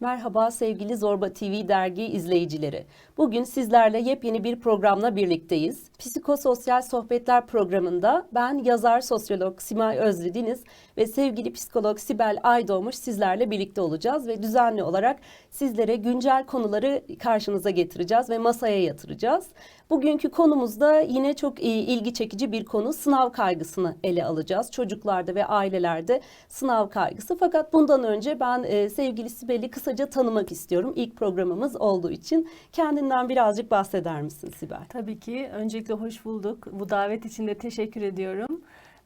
Merhaba sevgili Zorba TV dergi izleyicileri. Bugün sizlerle yepyeni bir programla birlikteyiz. Psikososyal Sohbetler programında ben yazar sosyolog Simay Özlü ve sevgili psikolog Sibel Aydoğmuş sizlerle birlikte olacağız ve düzenli olarak sizlere güncel konuları karşınıza getireceğiz ve masaya yatıracağız. Bugünkü konumuzda yine çok ilgi çekici bir konu sınav kaygısını ele alacağız. Çocuklarda ve ailelerde sınav kaygısı. Fakat bundan önce ben e, sevgili Sibel'i kısaca tanımak istiyorum. İlk programımız olduğu için kendinden birazcık bahseder misin Sibel? Tabii ki. Öncelikle hoş bulduk. Bu davet için de teşekkür ediyorum.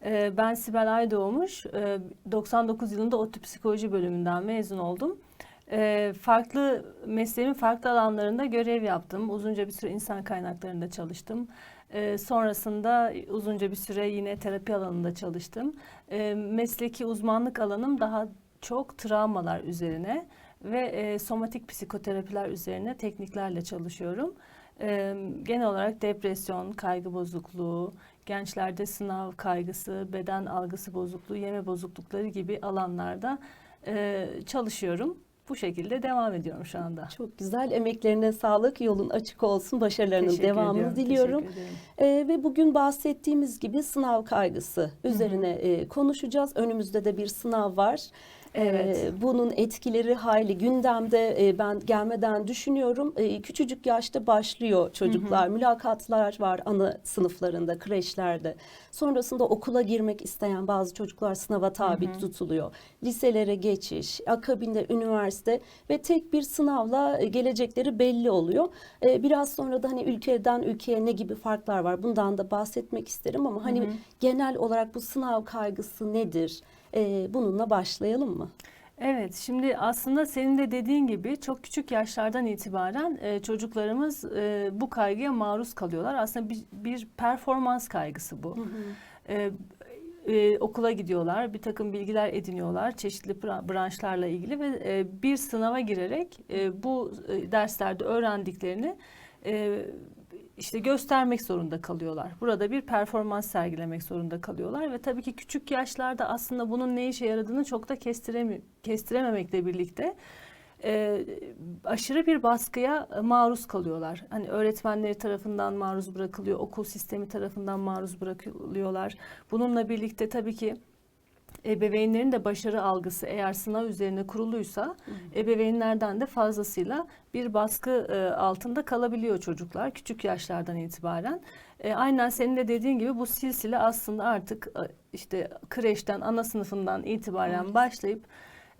Ee, Ben Sibel Aydoğmuş. Ee, 99 yılında ODTÜ Psikoloji bölümünden mezun oldum. Ee, Farklı mesleğimin farklı alanlarında görev yaptım. Uzunca bir süre insan kaynaklarında çalıştım. Ee, Sonrasında uzunca bir süre yine terapi alanında çalıştım. Ee, Mesleki uzmanlık alanım daha çok travmalar üzerine ve e, somatik psikoterapiler üzerine tekniklerle çalışıyorum. Genel olarak depresyon, kaygı bozukluğu, gençlerde sınav kaygısı, beden algısı bozukluğu, yeme bozuklukları gibi alanlarda e, çalışıyorum. Bu şekilde devam ediyorum şu anda. Çok güzel. Emeklerine sağlık, yolun açık olsun, başarılarının Teşekkür devamını ediyorum, diliyorum. Ee, ve bugün bahsettiğimiz gibi sınav kaygısı üzerine e, konuşacağız. Önümüzde de bir sınav var. Evet. Bunun etkileri hayli gündemde e, ben gelmeden düşünüyorum. E, küçücük yaşta başlıyor çocuklar. Mülakatlar var ana sınıflarında, kreşlerde. Sonrasında okula girmek isteyen bazı çocuklar sınava tabi tutuluyor. Liselere geçiş, akabinde üniversite ve tek bir sınavla gelecekleri belli oluyor. E, biraz sonra da hani ülkeden ülkeye ne gibi farklar var bundan da bahsetmek isterim ama hani genel olarak bu sınav kaygısı nedir? E, bununla başlayalım mı? Evet, şimdi aslında senin de dediğin gibi çok küçük yaşlardan itibaren e, çocuklarımız e, bu kaygıya maruz kalıyorlar. Aslında bir, bir performans kaygısı bu. E, e, okula gidiyorlar, bir takım bilgiler ediniyorlar çeşitli bra- branşlarla ilgili ve e, bir sınava girerek e, bu e, derslerde öğrendiklerini e, işte göstermek zorunda kalıyorlar. Burada bir performans sergilemek zorunda kalıyorlar ve tabii ki küçük yaşlarda aslında bunun ne işe yaradığını çok da kestiremi kestirememekle birlikte e, aşırı bir baskıya maruz kalıyorlar. Hani öğretmenleri tarafından maruz bırakılıyor, okul sistemi tarafından maruz bırakılıyorlar. Bununla birlikte tabii ki ebeveynlerin de başarı algısı eğer sınav üzerine kuruluysa ebeveynlerden de fazlasıyla bir baskı e, altında kalabiliyor çocuklar küçük yaşlardan itibaren. E, aynen senin de dediğin gibi bu silsile aslında artık e, işte kreşten ana sınıfından itibaren başlayıp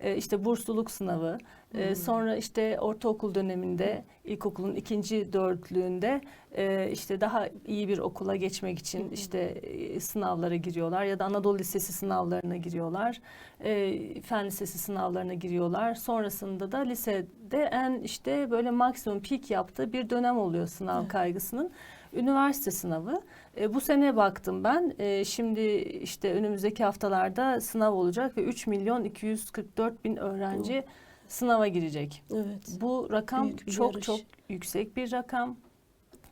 e, işte bursluluk sınavı, e, sonra işte ortaokul döneminde, ilkokulun ikinci dörtlüğünde e, işte daha iyi bir okula geçmek için işte e, sınavlara giriyorlar ya da Anadolu Lisesi sınavlarına giriyorlar, e, Fen Lisesi sınavlarına giriyorlar. Sonrasında da lisede en işte böyle maksimum peak yaptığı bir dönem oluyor sınav kaygısının. Üniversite sınavı. E, bu sene baktım ben. E, şimdi işte önümüzdeki haftalarda sınav olacak ve 3 milyon 244 bin öğrenci sınava girecek. Evet. Bu rakam çok yarış. çok yüksek bir rakam.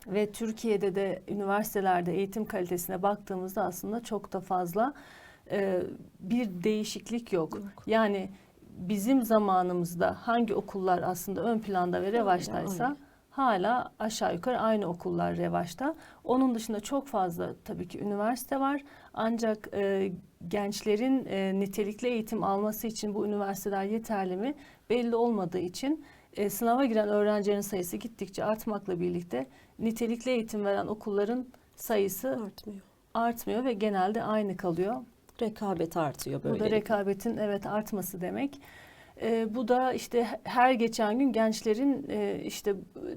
Ve Türkiye'de de üniversitelerde eğitim kalitesine baktığımızda aslında çok da fazla e, bir değişiklik yok. Yok. Yani bizim zamanımızda hangi okullar aslında ön planda ve revaçtaysa. Hala aşağı yukarı aynı okullar revaçta. Onun dışında çok fazla tabii ki üniversite var. Ancak e, gençlerin e, nitelikli eğitim alması için bu üniversiteler yeterli mi belli olmadığı için e, sınava giren öğrencilerin sayısı gittikçe artmakla birlikte nitelikli eğitim veren okulların sayısı Artmıyor. artmıyor ve genelde aynı kalıyor. Rekabet artıyor böyle. Bu da rekabetin evet artması demek. Ee, bu da işte her geçen gün gençlerin e, işte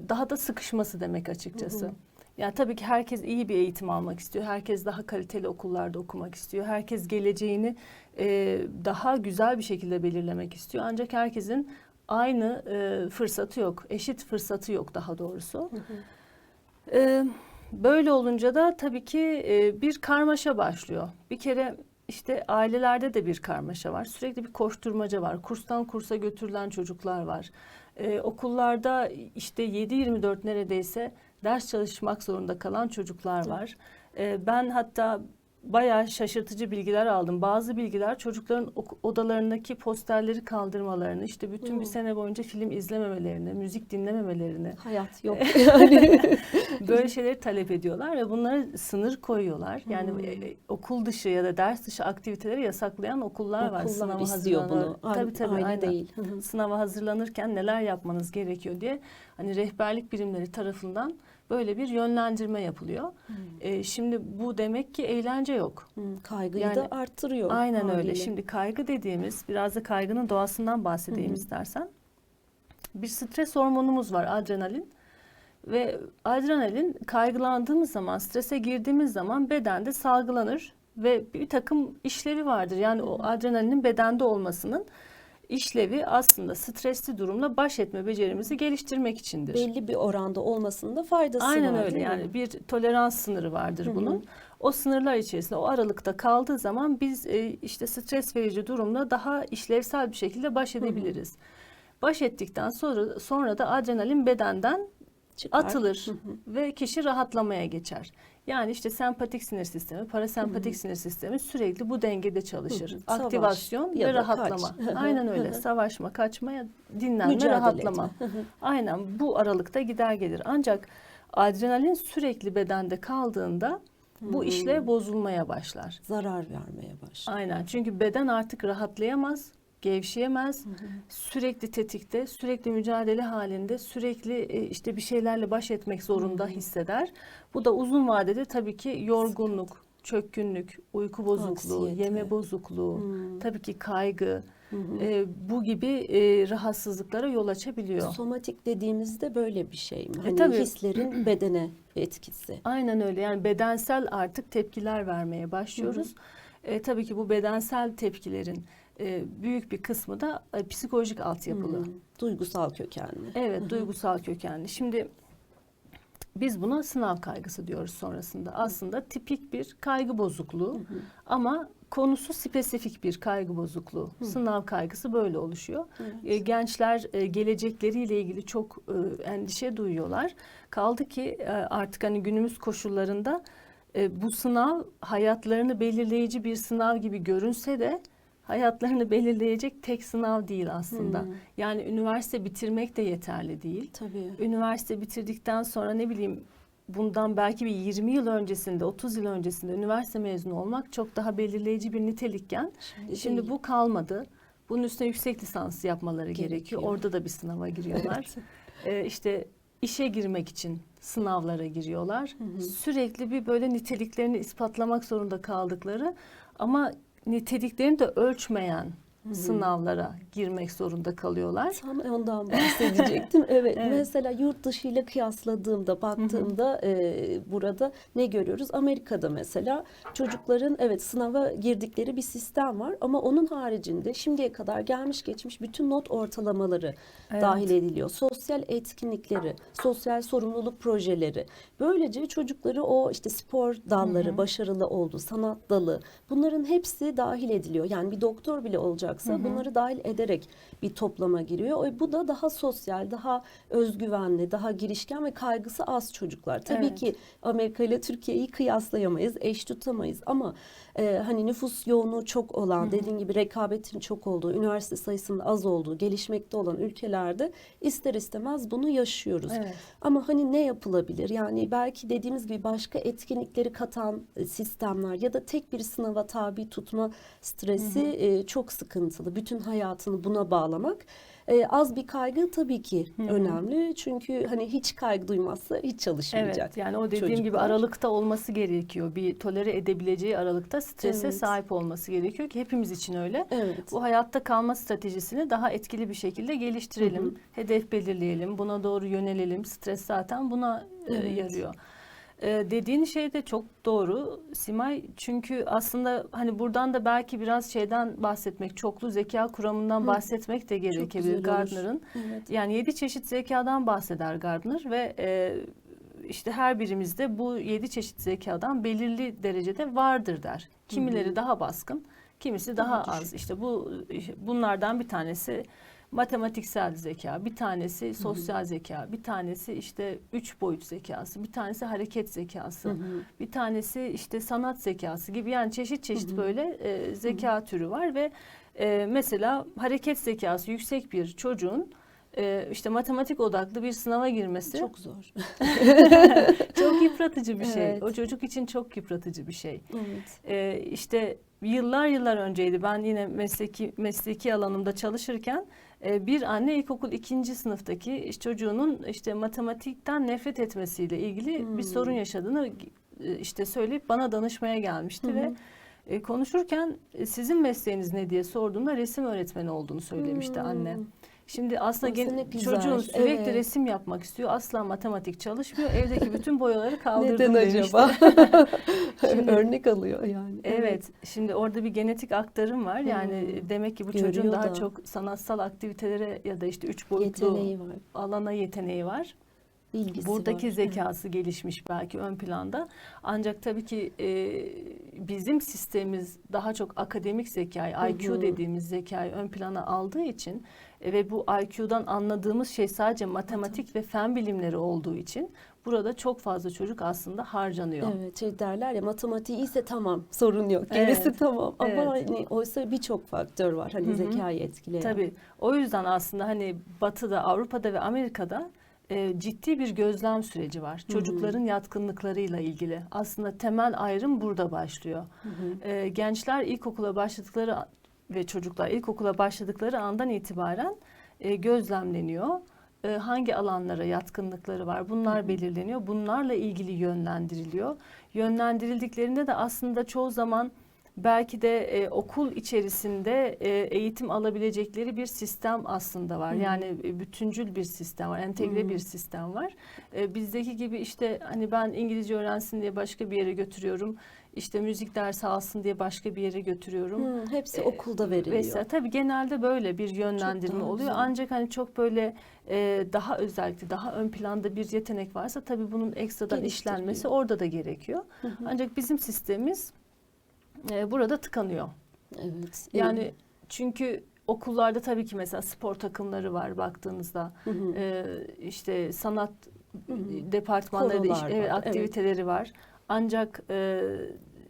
daha da sıkışması demek açıkçası. Hı hı. Yani tabii ki herkes iyi bir eğitim almak istiyor. Herkes daha kaliteli okullarda okumak istiyor. Herkes geleceğini e, daha güzel bir şekilde belirlemek istiyor. Ancak herkesin aynı e, fırsatı yok. Eşit fırsatı yok daha doğrusu. Ee, böyle olunca da tabii ki e, bir karmaşa başlıyor. Bir kere işte ailelerde de bir karmaşa var. Sürekli bir koşturmaca var. Kurstan kursa götürülen çocuklar var. Ee, okullarda işte 7-24 neredeyse ders çalışmak zorunda kalan çocuklar var. Ee, ben hatta bayağı şaşırtıcı bilgiler aldım. Bazı bilgiler çocukların odalarındaki posterleri kaldırmalarını, işte bütün bir Hmm. sene boyunca film izlememelerini, müzik dinlememelerini, Hayat yok yani. böyle şeyleri talep ediyorlar ve bunlara sınır koyuyorlar. Yani Hmm. e, okul dışı ya da ders dışı aktiviteleri yasaklayan okullar var. Okullar Sınava istiyor bunu. Tabii tabii aile aynen. değil. Sınava hazırlanırken neler yapmanız gerekiyor diye hani rehberlik birimleri tarafından böyle bir yönlendirme yapılıyor. E, şimdi bu demek ki eğlence yok. Hı, Kaygıyı Yani- da arttırıyor. Aynen öyle. haliyle. Şimdi kaygı dediğimiz biraz da kaygının doğasından bahsedeyim hı. istersen. Bir stres hormonumuz var adrenalin. Ve adrenalin kaygılandığımız zaman, strese girdiğimiz zaman bedende salgılanır ve bir takım işlevi vardır. Yani o adrenalinin bedende olmasının işlevi aslında stresli durumla baş etme becerimizi geliştirmek içindir. belli bir oranda olmasında faydası Aynen var. öyle değil mi? yani bir tolerans sınırı vardır Hı hı. bunun. O sınırlar içerisinde o aralıkta kaldığı zaman biz e, işte stres verici durumla daha işlevsel bir şekilde baş edebiliriz. Baş ettikten sonra sonra da adrenalin bedenden Çıkar. atılır Hı hı. ve kişi rahatlamaya geçer. Yani işte sempatik sinir sistemi, parasempatik sinir sistemi sürekli bu dengede çalışır. Hı hı. Savaş Aktivasyon ya ve rahatlama. kaç. Aynen öyle. Savaşma, kaçma, dinlenme, Mücadele rahatlama. Aynen bu aralıkta gider gelir. Ancak adrenalin sürekli bedende kaldığında bu Hmm. işlev bozulmaya başlar. Zarar vermeye başlar. Aynen çünkü beden artık rahatlayamaz, gevşeyemez. Sürekli tetikte, sürekli mücadele halinde, sürekli e, işte bir şeylerle baş etmek zorunda hisseder. Bu da uzun vadede tabii ki yorgunluk, çökkünlük, uyku bozukluğu, Anksiyete. yeme bozukluğu, Hmm. tabii ki kaygı, Hı hı. e, bu gibi e, rahatsızlıklara yol açabiliyor. Somatik dediğimizde böyle bir şey mi? Hani E, tabii. hislerin bedene etkisi. Aynen öyle. Yani bedensel artık tepkiler vermeye başlıyoruz. E, tabii ki bu bedensel tepkilerin e, büyük bir kısmı da e, psikolojik altyapılı. Hmm. Duygusal kökenli. Evet, duygusal kökenli. Şimdi biz buna sınav kaygısı diyoruz sonrasında. Aslında tipik bir kaygı bozukluğu ama konusu spesifik bir kaygı bozukluğu. Sınav kaygısı böyle oluşuyor. Evet. E, gençler e, gelecekleriyle ilgili çok e, endişe duyuyorlar. Kaldı ki e, artık hani günümüz koşullarında e, bu sınav hayatlarını belirleyici bir sınav gibi görünse de hayatlarını belirleyecek tek sınav değil aslında. Hmm. Yani üniversite bitirmek de yeterli değil. Tabii. Üniversite bitirdikten sonra ne bileyim bundan belki bir 20 yıl öncesinde, 30 yıl öncesinde üniversite mezunu olmak çok daha belirleyici bir nitelikken Şimdi, Şimdi bu kalmadı. Bunun üstüne yüksek lisans yapmaları gerekiyor. Gerekiyor. Orada da bir sınava giriyorlar. ee, işte işe girmek için sınavlara giriyorlar. Hı hı. Sürekli bir böyle niteliklerini ispatlamak zorunda kaldıkları ama niteliklerini de ölçmeyen Hı hı. sınavlara girmek zorunda kalıyorlar. Tam ondan bahsedecektim. Evet, Evet. mesela yurt dışı ile kıyasladığımda, baktığımda e, burada ne görüyoruz? Amerika'da mesela çocukların evet sınava girdikleri bir sistem var ama onun haricinde şimdiye kadar gelmiş geçmiş bütün not ortalamaları Evet. dahil ediliyor. Sosyal etkinlikleri, sosyal sorumluluk projeleri. Böylece çocukları o işte spor dalları, Hı hı. başarılı oldu, sanat dalı bunların hepsi dahil ediliyor. Yani bir doktor bile olacaksa Hı hı. bunları dahil ederek bir toplama giriyor. O- Bu da daha sosyal, daha özgüvenli, daha girişken ve kaygısı az çocuklar. Tabii Evet. ki Amerika ile Türkiye'yi kıyaslayamayız, eş tutamayız ama e, hani nüfus yoğunluğu çok olan, dediğin gibi rekabetin çok olduğu, üniversite sayısının az olduğu, gelişmekte olan ülkelerde ister istemez bunu yaşıyoruz. Evet. Ama hani ne yapılabilir? Yani belki dediğimiz gibi başka etkinlikleri katan e, sistemler ya da tek bir sınava tabi tutma stresi e, çok sıkıntılı. Bütün hayatını buna bağlamak. E, az bir kaygı tabii ki Hı hı. önemli. Çünkü hani hiç kaygı duymazsa hiç çalışmayacak. Evet yani o dediğim gibi çocuklar. aralıkta olması gerekiyor. Bir tolere edebileceği aralıkta strese Evet. sahip olması gerekiyor ki hepimiz için öyle. Evet. Bu hayatta kalma stratejisini daha etkili bir şekilde geliştirelim. Hı hı. Hedef belirleyelim, buna doğru yönelelim. Stres zaten buna e, Evet. yarıyor. E, dediğin şey de çok doğru Simay. Çünkü aslında hani buradan da belki biraz şeyden bahsetmek, çoklu zeka kuramından Hı. bahsetmek de gerekebilir. Gardner'ın. Evet. Yani yedi çeşit zekadan bahseder Gardner ve e, işte her birimizde bu yedi çeşit zekadan belirli derecede vardır der. Kimileri Hı daha baskın, kimisi Daha daha, az. İşte bu bunlardan bir tanesi matematiksel zeka, bir tanesi sosyal zeka, bir tanesi işte üç boyut zekası, bir tanesi hareket zekası, Hı hı. bir tanesi işte sanat zekası gibi yani çeşit çeşit Hı hı. böyle e, zeka türü var ve e, mesela hareket zekası yüksek bir çocuğun e, işte matematik odaklı bir sınava girmesi çok, Çok zor. yıpratıcı bir şey. Evet. O çocuk için çok yıpratıcı bir şey. evet. E, işte yıllar yıllar önceydi ben yine mesleki mesleki alanımda çalışırken bir anne ilkokul ikinci sınıftaki çocuğunun işte matematikten nefret etmesiyle ilgili bir Hmm. sorun yaşadığını e, işte söyleyip bana danışmaya gelmişti hı. ve e, konuşurken e, sizin mesleğiniz ne diye sorduğumda resim öğretmeni olduğunu söylemişti Hmm. anne. Şimdi aslında, gen- güzel, çocuğun sürekli evet. resim yapmak istiyor. Asla matematik çalışmıyor. Evdeki bütün boyaları kaldırdım Neden demişti. acaba? Şimdi- Örnek alıyor yani. Evet, şimdi orada bir genetik aktarım var. Yani Hmm. demek ki bu Görüyor çocuğun daha da. çok sanatsal aktivitelere ya da işte üç boyutlu Yeteneği var. alana yeteneği var. Bilgisi Buradaki var. zekası gelişmiş belki ön planda. Ancak tabii ki e, bizim sistemimiz daha çok akademik zekayı, Hı IQ dediğimiz zekayı ön plana aldığı için e, ve bu IQ'dan anladığımız şey sadece matematik ve fen bilimleri olduğu için burada çok fazla çocuk aslında harcanıyor. Evet şey derler ya matematiği iyiyse tamam sorun yok. Gerisi Evet, tamam ama evet. hani oysa birçok faktör var hani Hı hı. zekayı etkileyen. Tabii. O yüzden aslında hani Batı'da, Avrupa'da ve Amerika'da e, ciddi bir gözlem süreci var. Hı hı. Çocukların yatkınlıklarıyla ilgili. Aslında temel ayrım burada başlıyor. Hı hı. E, gençler ilkokula başladıkları ve çocuklar ilkokula başladıkları andan itibaren e, gözlemleniyor. E, hangi alanlara yatkınlıkları var bunlar Hı hı. belirleniyor. Bunlarla ilgili yönlendiriliyor. Yönlendirildiklerinde de aslında çoğu zaman belki de e, okul içerisinde e, eğitim alabilecekleri bir sistem aslında var. Hı. Yani e, bütüncül bir sistem var, entegre Hı bir sistem var. E, bizdeki gibi işte hani ben İngilizce öğrensin diye başka bir yere götürüyorum. İşte müzik dersi alsın diye başka bir yere götürüyorum. Hı, hepsi E, okulda veriliyor. Vesaire. Tabii genelde böyle bir yönlendirme oluyor. güzel. Ancak hani çok böyle e, daha özellikle daha ön planda bir yetenek varsa tabii bunun ekstradan işlenmesi orada da gerekiyor. Hı hı. Ancak bizim sistemimiz e, burada tıkanıyor. Evet. Yani çünkü okullarda tabii ki mesela spor takımları var baktığınızda. Hı hı. E, işte sanat Hı hı. departmanları, da iş- evet, var, evet. aktiviteleri var. Ancak e,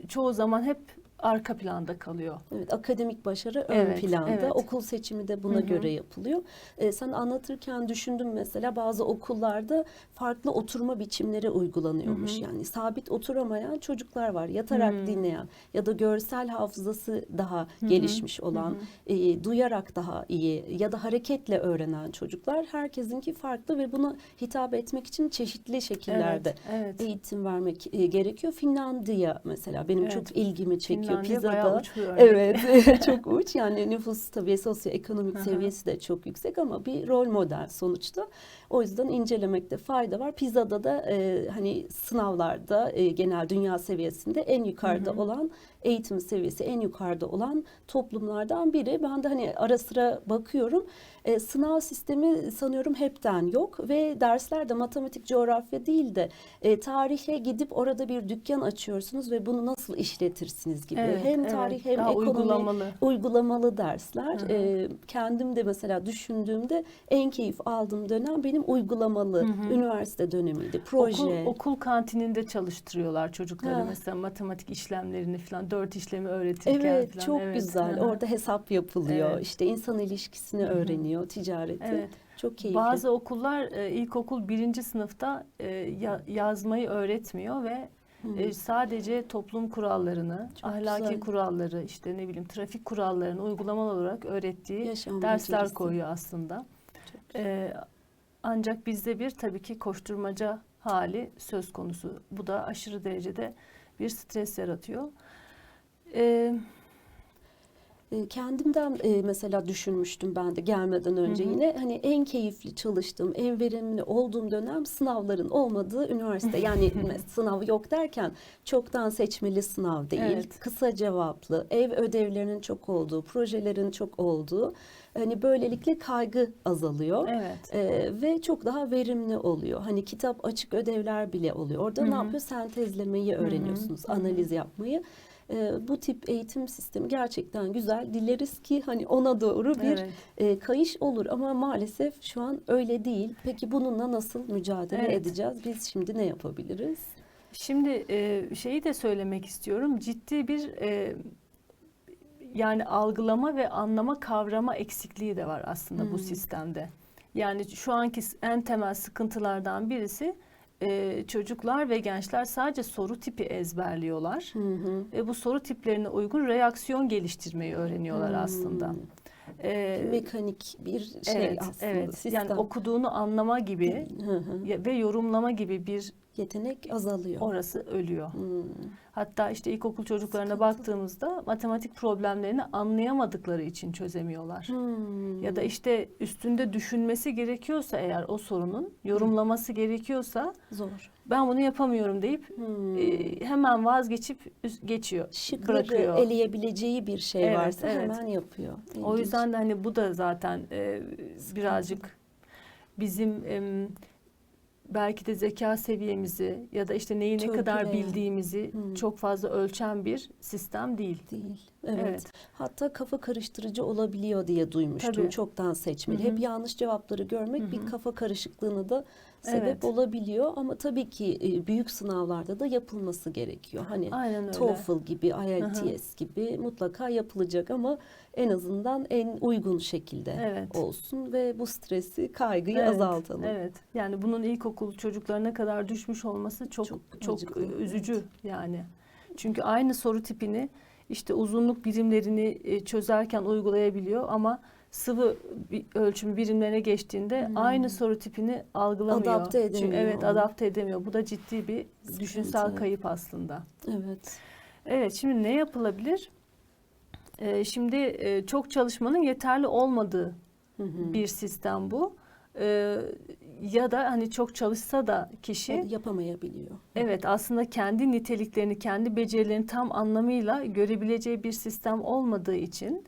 çoğu zaman hep arka planda kalıyor. Evet, akademik başarı ön Evet, planda. evet. Okul seçimi de buna Hı hı. göre yapılıyor. Ee, sen anlatırken düşündüm mesela bazı okullarda farklı oturma biçimleri uygulanıyormuş. Hı hı. Yani sabit oturamayan çocuklar var. Yatarak Hı. dinleyen ya da görsel hafızası daha hı. gelişmiş olan, Hı e, duyarak daha iyi ya da hareketle öğrenen çocuklar herkesinki farklı ve buna hitap etmek için çeşitli şekillerde Evet, evet. eğitim vermek e, gerekiyor. Finlandiya mesela benim Evet. çok ilgimi çekiyor. Finlandiya uç bir örnek. Evet çok uç yani nüfus tabii sosyoekonomik seviyesi de çok yüksek ama bir rol model sonuçta. O yüzden incelemekte fayda var. Pizza'da da e, hani sınavlarda e, genel dünya seviyesinde en yukarıda Hı hı. olan eğitim seviyesi en yukarıda olan toplumlardan biri. Ben de hani ara sıra bakıyorum. E, sınav sistemi sanıyorum hepten yok ve derslerde matematik, coğrafya değil de e, tarihe gidip orada bir dükkan açıyorsunuz ve bunu nasıl işletirsiniz gibi. Evet, hem evet. tarih hem Daha ekonomi uygulamalı. uygulamalı dersler. Hı hı. Ee, kendim de mesela düşündüğümde en keyif aldığım dönem benim uygulamalı Hı hı. üniversite dönemiydi. Proje. Okul, okul kantininde çalıştırıyorlar çocukları Ha. mesela matematik işlemlerini falan dört işlemi öğretirken Evet falan. çok Evet, güzel. hı hı. Orada hesap yapılıyor. Evet. İşte insan ilişkisini Hı hı. öğreniyor, ticareti. Evet. Çok keyifli. Bazı okullar e, ilkokul birinci sınıfta e, ya- yazmayı öğretmiyor ve e, sadece toplum kurallarını, Çok ahlaki güzel. kuralları, işte ne bileyim trafik kurallarını uygulamalı olarak öğrettiği Yaşam dersler becerisi. koyuyor aslında. E, ancak bizde bir tabii ki koşturmaca hali söz konusu. Bu da aşırı derecede bir stres yaratıyor. E, E, Kendimden e, mesela düşünmüştüm ben de gelmeden önce Hı hı. yine hani en keyifli çalıştığım, en verimli olduğum dönem sınavların olmadığı üniversite. Yani sınav yok derken çoktan seçmeli sınav değil, Evet. kısa cevaplı, ev ödevlerinin çok olduğu, projelerin çok olduğu Hani böylelikle kaygı azalıyor. Evet. Ee, ve çok daha verimli oluyor. Hani kitap açık ödevler bile oluyor. Orada Hı ne yapıyor? Sentezlemeyi öğreniyorsunuz, hı hı. analiz yapmayı. Ee, bu tip eğitim sistemi gerçekten güzel. Dileriz ki hani ona doğru bir Evet. e, kayış olur ama maalesef şu an öyle değil. Peki bununla nasıl mücadele Evet. edeceğiz? Biz şimdi ne yapabiliriz? Şimdi e, şeyi de söylemek istiyorum. Ciddi bir e, yani algılama ve anlama kavrama eksikliği de var aslında Hmm. bu sistemde. Yani şu anki en temel sıkıntılardan birisi e, çocuklar ve gençler sadece soru tipi ezberliyorlar. Hı hı. Ve bu soru tiplerine uygun reaksiyon geliştirmeyi öğreniyorlar Hmm. aslında. E, Mekanik bir şey evet, aslında. evet. Sistem. Yani okuduğunu anlama gibi Hı hı. ve yorumlama gibi bir Yetenek azalıyor. orası ölüyor. Hmm. Hatta işte ilkokul çocuklarına Sıkıntı. baktığımızda matematik problemlerini anlayamadıkları için çözemiyorlar. Hmm. Ya da işte üstünde düşünmesi gerekiyorsa eğer o sorunun yorumlaması gerekiyorsa zor. ben bunu yapamıyorum deyip Hmm. e, hemen vazgeçip geçiyor. Şıkları bırakıyor. eleyebileceği bir şey Evet, varsa evet. hemen yapıyor. O İlginç. yüzden de hani bu da zaten e, birazcık bizim em, belki de zeka seviyemizi ya da işte neyi ne kadar bildiğimizi Hmm. çok fazla ölçen bir sistem değil. değil. Evet. Evet. Hatta kafa karıştırıcı olabiliyor diye duymuştum. Tabii. Çoktan seçmeli. Hı hı. Hep yanlış cevapları görmek Hı hı. bir kafa karışıklığına da sebep Evet. olabiliyor ama tabii ki e, büyük sınavlarda da yapılması gerekiyor. Hani Aynen. TOEFL gibi, IELTS gibi mutlaka yapılacak ama en azından en uygun şekilde Evet. olsun ve bu stresi, kaygıyı Evet, azaltalım. Evet. Yani bunun ilkokul çocuklarına kadar düşmüş olması çok Çok çok, acıklı, üzücü yani. Çünkü aynı soru tipini işte uzunluk birimlerini e, çözerken uygulayabiliyor ama sıvı bir ölçüm birimlerine geçtiğinde Hmm. aynı soru tipini algılamıyor. Adapte Çünkü edemiyor evet onu. adapte edemiyor. Bu da ciddi bir Sıkıntı. düşünsel kayıp aslında. Evet. Evet, şimdi ne yapılabilir? Ee, şimdi e, çok çalışmanın yeterli olmadığı Hı hı. bir sistem bu. Ee, ya da hani çok çalışsa da kişi yapamayabiliyor. evet aslında kendi niteliklerini, kendi becerilerini tam anlamıyla görebileceği bir sistem olmadığı için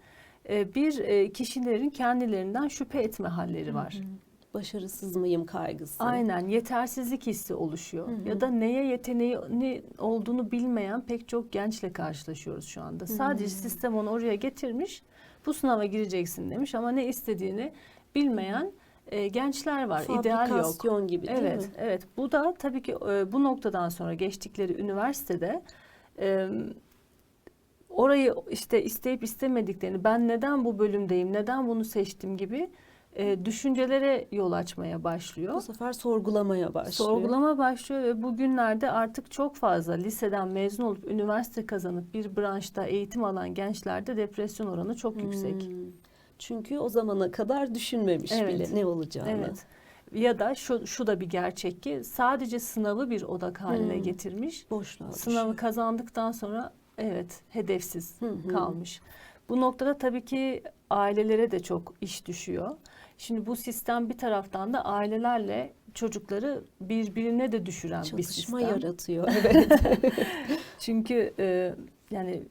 e, bir e, kişilerin kendilerinden şüphe etme halleri var. Hı hı. Başarısız mıyım kaygısı. Aynen yetersizlik hissi oluşuyor. Hı hı. Ya da neye yeteneği ne olduğunu bilmeyen pek çok gençle karşılaşıyoruz şu anda. Sadece Hı. sistem onu oraya getirmiş. Bu sınava gireceksin demiş ama ne istediğini bilmeyen e, gençler var. İdeal yok. Fabrikasyon gibi değil Evet, mi? evet. Bu da tabii ki e, bu noktadan sonra geçtikleri üniversitede e, orayı işte isteyip istemediklerini, ben neden bu bölümdeyim, neden bunu seçtim gibi e, düşüncelere yol açmaya başlıyor. Bu sefer sorgulamaya başlıyor. Sorgulama başlıyor ve bugünlerde artık çok fazla liseden mezun olup üniversite kazanıp bir branşta eğitim alan gençlerde depresyon oranı çok yüksek. Hmm. Çünkü o zamana kadar düşünmemiş Evet. bile ne olacağını. Evet. Ya da şu şu da bir gerçek ki sadece sınavı bir odak haline Hmm. getirmiş. Boşluğa Sınavı düşüyor. kazandıktan sonra evet hedefsiz Hı hı. kalmış. Bu noktada tabii ki ailelere de çok iş düşüyor. Şimdi bu sistem bir taraftan da ailelerle çocukları birbirine de düşüren bir Çatışma sistem. yaratıyor. Evet. Çünkü e, yani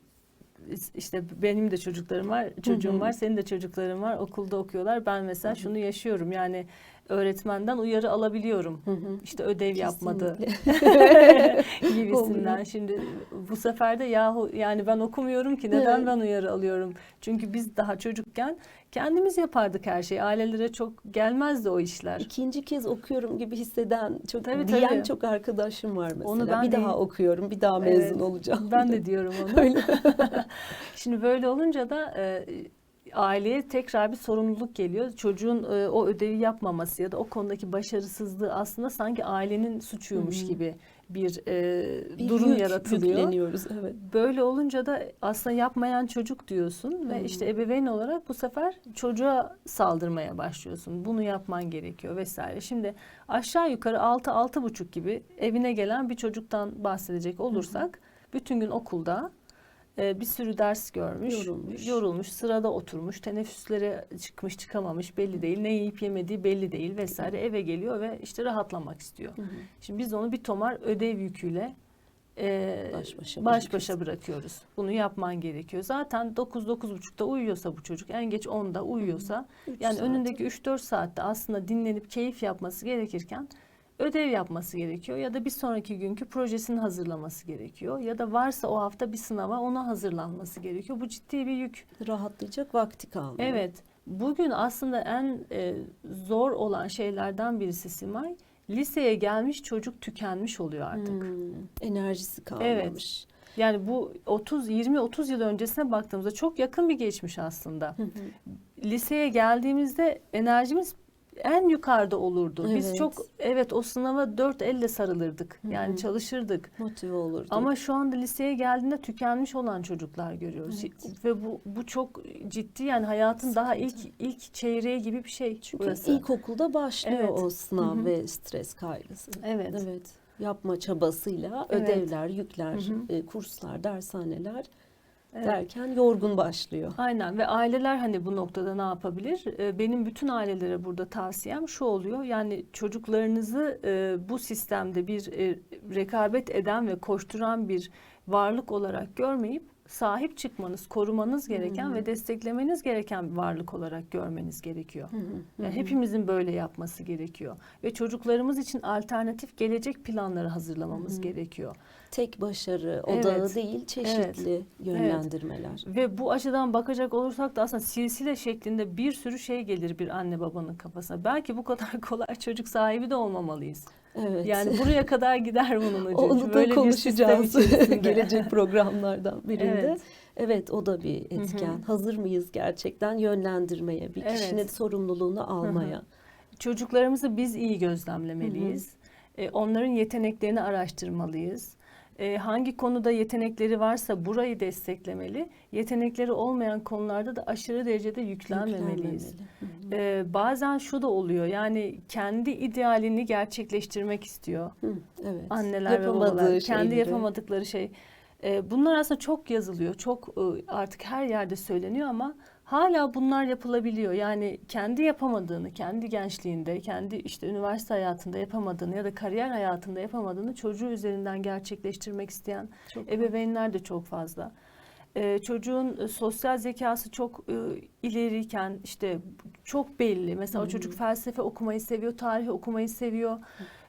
işte benim de çocuklarım var, çocuğum Hı hı. var, senin de çocukların var, okulda okuyorlar. Ben mesela şunu yaşıyorum yani öğretmenden uyarı alabiliyorum. Hı hı. İşte ödev yapmadı gibisinden. Şimdi bu sefer de yahu yani ben okumuyorum ki neden Evet. ben uyarı alıyorum? Çünkü biz daha çocukken kendimiz yapardık her şeyi. Ailelere çok gelmezdi o işler. İkinci kez okuyorum gibi hisseden çok Tabii, diyen tabii. çok arkadaşım var mesela. Onu ben bir de- daha okuyorum, bir daha mezun Evet, olacağım. Ben de diyorum onu. Öyle. Şimdi böyle olunca da e, aileye tekrar bir sorumluluk geliyor. Çocuğun e, o ödevi yapmaması ya da o konudaki başarısızlığı aslında sanki ailenin suçuymuş hı. gibi bir, e, Bir durum yük yaratılıyor. yükleniyoruz. Evet. Böyle olunca da aslında yapmayan çocuk diyorsun Hı. ve işte ebeveyn olarak bu sefer çocuğa saldırmaya başlıyorsun. Bunu yapman gerekiyor vesaire. Şimdi aşağı yukarı 6 altı buçuk gibi evine gelen bir çocuktan bahsedecek olursak bütün gün okulda e, bir sürü ders görmüş, Yorulmuş. yorulmuş, sırada oturmuş, teneffüslere çıkmış çıkamamış belli değil, ne yiyip yemediği belli değil vesaire eve geliyor ve işte rahatlamak istiyor. Hı hı. Şimdi biz onu bir tomar ödev yüküyle e, Baş başa baş başa bırakıyoruz. Bunu yapman gerekiyor. Zaten 9-9.30'da uyuyorsa bu çocuk en geç 10'da uyuyorsa Üç yani saat. önündeki 3-4 saatte aslında dinlenip keyif yapması gerekirken ödev yapması gerekiyor ya da bir sonraki günkü projesini hazırlaması gerekiyor ya da varsa o hafta bir sınava ona hazırlanması gerekiyor. Bu ciddi bir yük. rahatlayacak vakti kalmıyor. Evet. Bugün aslında en e, zor olan şeylerden birisi Simay. Liseye gelmiş çocuk tükenmiş oluyor artık. Hmm, enerjisi kalmamış. Yani bu 30 20 30 yıl öncesine baktığımızda çok yakın bir geçmiş aslında. Hı hı. Liseye geldiğimizde enerjimiz en yukarıda olurdu. Biz Evet. çok evet o sınava dört elle sarılırdık. Hı Yani çalışırdık. Motive olurdu. Ama şu anda liseye geldiğinde tükenmiş olan çocuklar görüyoruz. Evet. Ve bu bu çok ciddi yani hayatın daha ilk Sıkıntı. ilk çeyreği gibi bir şey Çünkü burası. ilkokulda başlıyor Evet. o sınav Hı hı. ve stres kaygısı. Evet. Evet. Yapma çabasıyla Evet. ödevler, yükler, Hı hı. e, kurslar, dershaneler. Derken yorgun başlıyor. Aynen ve aileler hani bu noktada ne yapabilir? Ee, Benim bütün ailelere burada tavsiyem şu oluyor. Yani çocuklarınızı e, bu sistemde bir e, rekabet eden ve koşturan bir varlık olarak görmeyip sahip çıkmanız, korumanız gereken Hı. ve desteklemeniz gereken bir varlık olarak görmeniz gerekiyor. Hı hı, Yani hepimizin böyle yapması gerekiyor ve çocuklarımız için alternatif gelecek planları hazırlamamız Hı hı. gerekiyor. Tek başarı Evet. odağı değil, çeşitli yönlendirmeler. Ve bu açıdan bakacak olursak da aslında silsile şeklinde bir sürü şey gelir bir anne babanın kafasına. Belki bu kadar kolay çocuk sahibi de olmamalıyız. Evet. Yani buraya kadar gider bunun ucu. Onu da Böyle konuşacağız gelecek programlardan birinde. Evet. Evet. o da bir Hı hı. etken. Hazır mıyız gerçekten yönlendirmeye, bir Evet. kişinin sorumluluğunu almaya. Çocuklarımızı biz iyi gözlemlemeliyiz. E, onların yeteneklerini araştırmalıyız. E, hangi konuda yetenekleri varsa burayı desteklemeli. Yetenekleri olmayan konularda da aşırı derecede yüklenmemeliyiz. Yüklenmemeli. E, bazen şu da oluyor yani kendi idealini gerçekleştirmek istiyor. Hı, evet. anneler ve babalar kendi şeyleri. yapamadıkları şey. Ee, bunlar aslında çok yazılıyor, çok e, artık her yerde söyleniyor ama hala bunlar yapılabiliyor. Yani kendi yapamadığını, kendi gençliğinde, kendi işte üniversite hayatında yapamadığını ya da kariyer hayatında yapamadığını çocuğu üzerinden gerçekleştirmek isteyen Çok ebeveynler de çok fazla. Ee, çocuğun e, sosyal zekası çok e, ileriyken işte çok belli. Mesela Hı o çocuk felsefe okumayı seviyor, tarih okumayı seviyor.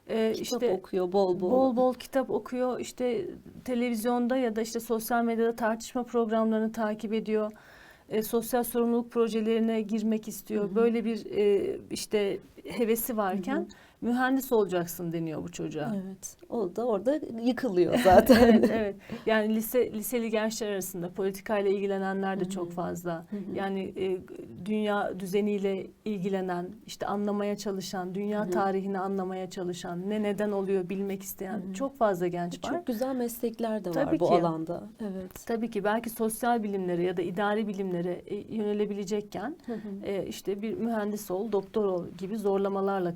Ee, Kitap işte okuyor bol bol. bol bol kitap okuyor. İşte televizyonda ya da işte sosyal medyada tartışma programlarını takip ediyor. E, sosyal sorumluluk projelerine girmek istiyor. Hı hı. Böyle bir e, işte hevesi varken Hı hı. Mühendis olacaksın deniyor bu çocuğa. Evet. O da orada yıkılıyor zaten. evet, evet. Yani lise liseli gençler arasında politikayla ilgilenenler de çok fazla. Yani e, dünya düzeniyle ilgilenen, işte anlamaya çalışan, dünya tarihini anlamaya çalışan, ne neden oluyor bilmek isteyen çok fazla genç var. Çok güzel meslekler de var Tabii bu ki. alanda. Evet. Tabii ki belki sosyal bilimlere ya da idari bilimlere e, yönelebilecekken Hı hı. e, işte bir mühendis ol, doktor ol gibi zorlamalarla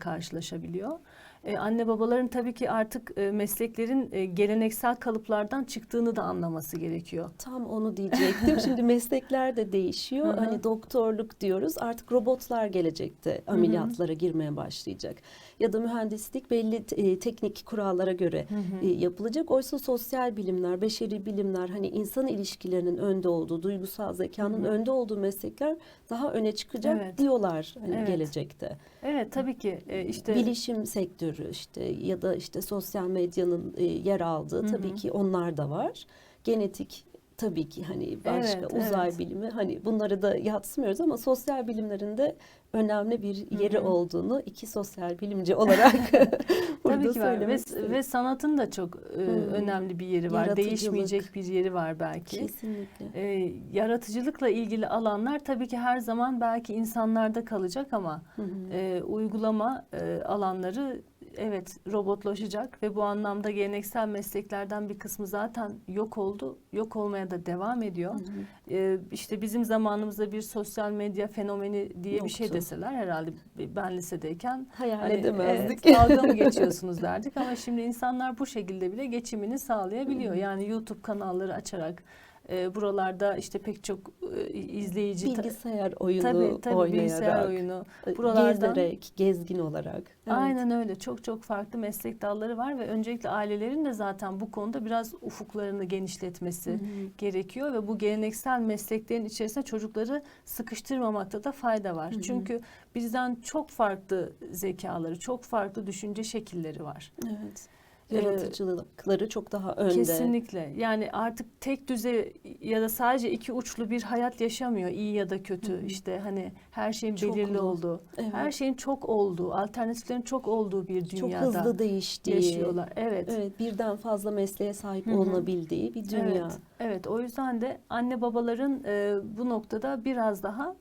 veriliyor. E, Anne babaların tabii ki artık e, mesleklerin e, geleneksel kalıplardan çıktığını da anlaması gerekiyor. Tam onu diyecektim. Şimdi meslekler de değişiyor. Hı hı. Hani doktorluk diyoruz. Artık robotlar gelecekte ameliyatlara girmeye başlayacak. Ya da mühendislik belli e, teknik kurallara göre e, yapılacak. Oysa sosyal bilimler, beşeri bilimler hani insan ilişkilerinin önde olduğu, duygusal zekanın Hı hı. önde olduğu meslekler daha öne çıkacak Evet. diyorlar hani Evet. gelecekte. Evet tabii ki e, işte Bilişim sektörü işte ya da işte sosyal medyanın e, yer aldığı Hı hı. tabii ki onlar da var. Genetik tabii ki hani başka Evet, uzay evet. bilimi hani bunları da yatsımıyoruz ama sosyal bilimlerinde önemli bir yeri Hı hı. olduğunu iki sosyal bilimci olarak burada tabii ki var ve, ve sanatın da çok e, önemli bir yeri var. Değişmeyecek bir yeri var belki. Kesinlikle. E, yaratıcılıkla ilgili alanlar tabii ki her zaman belki insanlarda kalacak ama Hı hı. e, uygulama e, alanları evet robotlaşacak ve bu anlamda geleneksel mesleklerden bir kısmı zaten yok oldu. Yok olmaya da devam ediyor. Hı hı. E, işte bizim zamanımızda bir sosyal medya fenomeni diye bir şey Yoktu. deseler herhalde ben lisedeyken Hayal hani, edemezdik. evet, dalga mı geçiyorsunuz derdik ama şimdi insanlar bu şekilde bile geçimini sağlayabiliyor. Hı hı. Yani YouTube kanalları açarak E, buralarda işte pek çok e, izleyici Bilgisayar oyunu tabii tabii oynayarak, bilgisayar oyunu. e, buralardan- gezerek, gezgin olarak. Evet. Aynen öyle. Çok çok farklı meslek dalları var ve öncelikle ailelerin de zaten bu konuda biraz ufuklarını genişletmesi Hı hı. gerekiyor ve bu geleneksel mesleklerin içerisine çocukları sıkıştırmamakta da fayda var. Hı hı. Çünkü bizden çok farklı zekaları, çok farklı düşünce şekilleri var. Evet. Ee, Yaratıcılıkları çok daha önde. Kesinlikle. Yani artık tek düze ya da sadece iki uçlu bir hayat yaşamıyor. iyi ya da kötü. Hı hı. İşte hani her şeyin Çoklu. belirli olduğu, Evet. her şeyin çok olduğu, alternatiflerin çok olduğu bir çok dünyada hızlı değiştiği. yaşıyorlar. Evet. Evet, birden fazla mesleğe sahip Hı hı. olunabildiği bir dünya. Evet, evet. O yüzden de anne babaların e, bu noktada biraz daha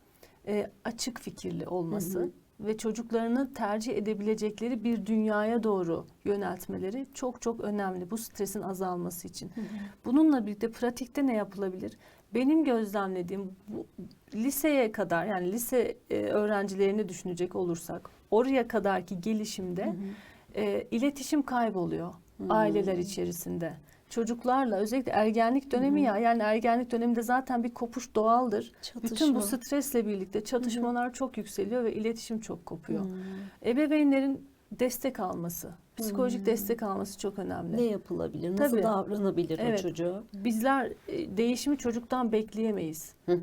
e, açık fikirli olması Hı hı. Ve çocuklarını tercih edebilecekleri bir dünyaya doğru yöneltmeleri çok çok önemli bu stresin azalması için. Hı hı. Bununla birlikte pratikte ne yapılabilir? Benim gözlemlediğim bu, liseye kadar yani lise e, öğrencilerini düşünecek olursak oraya kadarki gelişimde Hı hı. e, iletişim kayboluyor Hmm. aileler içerisinde. Çocuklarla özellikle ergenlik dönemi Hı hı. ya yani ergenlik döneminde zaten bir kopuş doğaldır. Çatışma. Bütün bu stresle birlikte çatışmalar çok yükseliyor ve iletişim çok kopuyor. Hmm. Ebeveynlerin destek alması, psikolojik Hmm. destek alması çok önemli. Ne yapılabilir? Nasıl Tabii. davranabilir Evet. o çocuğa? Bizler e, değişimi çocuktan bekleyemeyiz. Hı hı.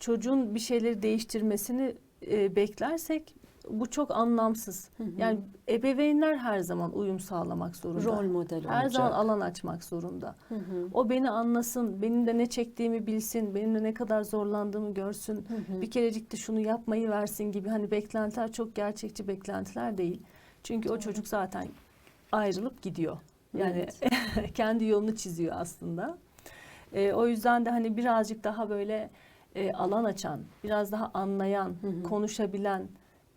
Çocuğun bir şeyleri değiştirmesini e, beklersek bu çok anlamsız. Hı hı. Yani ebeveynler her zaman uyum sağlamak zorunda. rol model her olacak. zaman alan açmak zorunda. Hı hı. O beni anlasın, benim de ne çektiğimi bilsin, benim de ne kadar zorlandığımı görsün. Hı hı. Bir kerecik de şunu yapmayı versin gibi hani beklentiler çok gerçekçi beklentiler değil. Çünkü o Doğru. çocuk zaten ayrılıp gidiyor. Yani kendi yolunu çiziyor aslında. Ee, o yüzden de hani birazcık daha böyle e, alan açan, biraz daha anlayan, Hı hı. konuşabilen,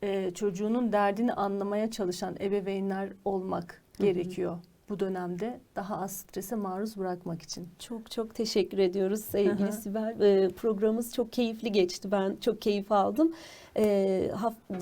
e, çocuğunun derdini anlamaya çalışan ebeveynler olmak Hı hı. gerekiyor bu dönemde daha az strese maruz bırakmak için. Çok çok teşekkür ediyoruz sevgili. Sibel. Ee, programımız çok keyifli geçti. Ben çok keyif aldım. Ee,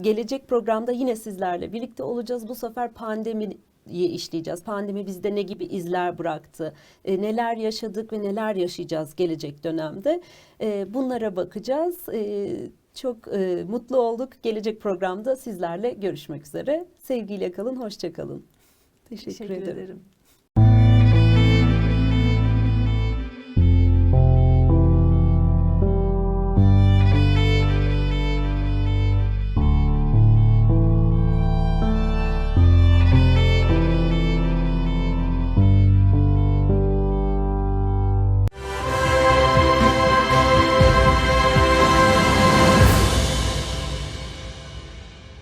gelecek programda yine sizlerle birlikte olacağız. Bu sefer pandemiyi işleyeceğiz. Pandemi bizde ne gibi izler bıraktı? Ee, neler yaşadık ve neler yaşayacağız gelecek dönemde? Ee, bunlara bakacağız. Ee, çok e, mutlu olduk. Gelecek programda sizlerle görüşmek üzere. Sevgiyle kalın, hoşça kalın. Teşekkür, Teşekkür ederim. ederim.